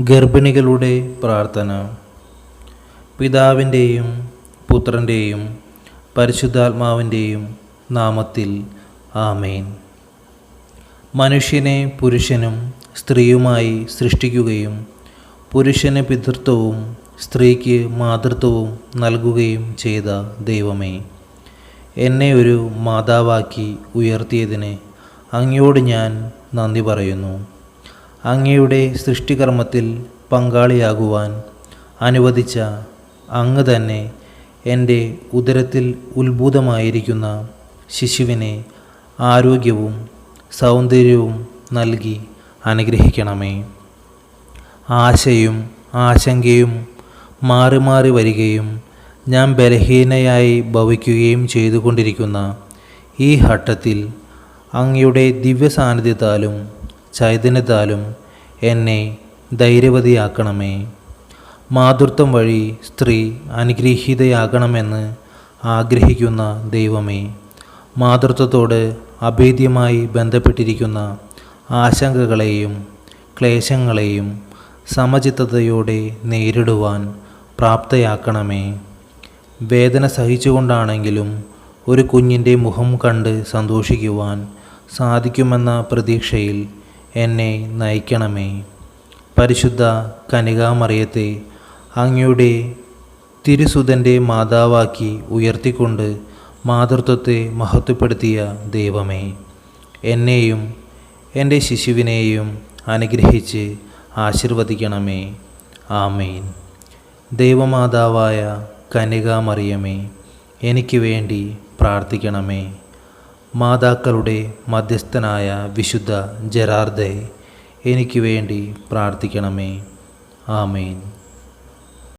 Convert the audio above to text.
ഗർഭിണികളുടെ പ്രാർത്ഥന. പിതാവിന്റെയും പുത്രന്റെയും പരിശുദ്ധാത്മാവിന്റെയും നാമത്തിൽ ആമേൻ. മനുഷ്യനെ പുരുഷനും സ്ത്രീയുമായി സൃഷ്ടിക്കുകയും പുരുഷന് പിതൃത്വവും സ്ത്രീക്ക് മാതൃത്വവും നൽകുകയും ചെയ്ത ദൈവമേ എന്നെ ഒരു മാതാവാക്കി ഉയർത്തിയതിന് അങ്ങയോട് ഞാൻ നന്ദി പറയുന്നു. അങ്ങയുടെ സൃഷ്ടികർമ്മത്തിൽ പങ്കാളിയാകുവാൻ അനുവദിച്ച അങ്ങ് തന്നെ എന്റെ ഉദരത്തിൽ ഉത്ഭൂതമായിരിക്കുന്ന ശിശുവിനെ ആരോഗ്യവും സൗന്ദര്യവും നൽകി അനുഗ്രഹിക്കണമേ. ആശയും ആശങ്കയും മാറി മാറി വരികയും ഞാൻ ബലഹീനയായി ഭവിക്കുകയും ചെയ്തുകൊണ്ടിരിക്കുന്ന ഈ ഘട്ടത്തിൽ അങ്ങയുടെ ദിവ്യ സാന്നിധ്യത്താലും ചൈതന്യത്താലും എന്നെ ധൈര്യവതിയാക്കണമേ. മാതൃത്വം വഴി സ്ത്രീ അനുഗ്രഹീതയാകണമെന്ന് ആഗ്രഹിക്കുന്ന ദൈവമേ മാതൃത്വത്തോട് അഭേദ്യമായി ബന്ധപ്പെട്ടിരിക്കുന്ന ആശങ്കകളെയും ക്ലേശങ്ങളെയും സമചിത്തതയോടെ നേരിടുവാൻ പ്രാപ്തയാക്കണമേ. വേദന സഹിച്ചുകൊണ്ടാണെങ്കിലും ഒരു കുഞ്ഞിന്റെ മുഖം കണ്ട് സന്തോഷിക്കുവാൻ സാധിക്കുമെന്ന പ്രതീക്ഷയിൽ എന്നെ നയിക്കണമേ. പരിശുദ്ധ കനികാമറിയത്തെ അങ്ങയുടെ തിരുസുതന്റെ മാതാവാക്കി ഉയർത്തിക്കൊണ്ട് മാതൃത്വത്തെ മഹത്വപ്പെടുത്തിയ ദൈവമേ. എന്നെയും എന്റെ ശിശുവിനെയും അനുഗ്രഹിച്ച് ആശീർവദിക്കണമേ. ആമേൻ. ദൈവമാതാവായ കനികാമറിയമേ എനിക്ക് വേണ്ടി പ്രാർത്ഥിക്കണമേ. മാതാക്കളുടെ മധ്യസ്ഥനായ വിശുദ്ധ ജെറാർദെ എനിക്ക് വേണ്ടി പ്രാർത്ഥിക്കണമേ. ആമേൻ.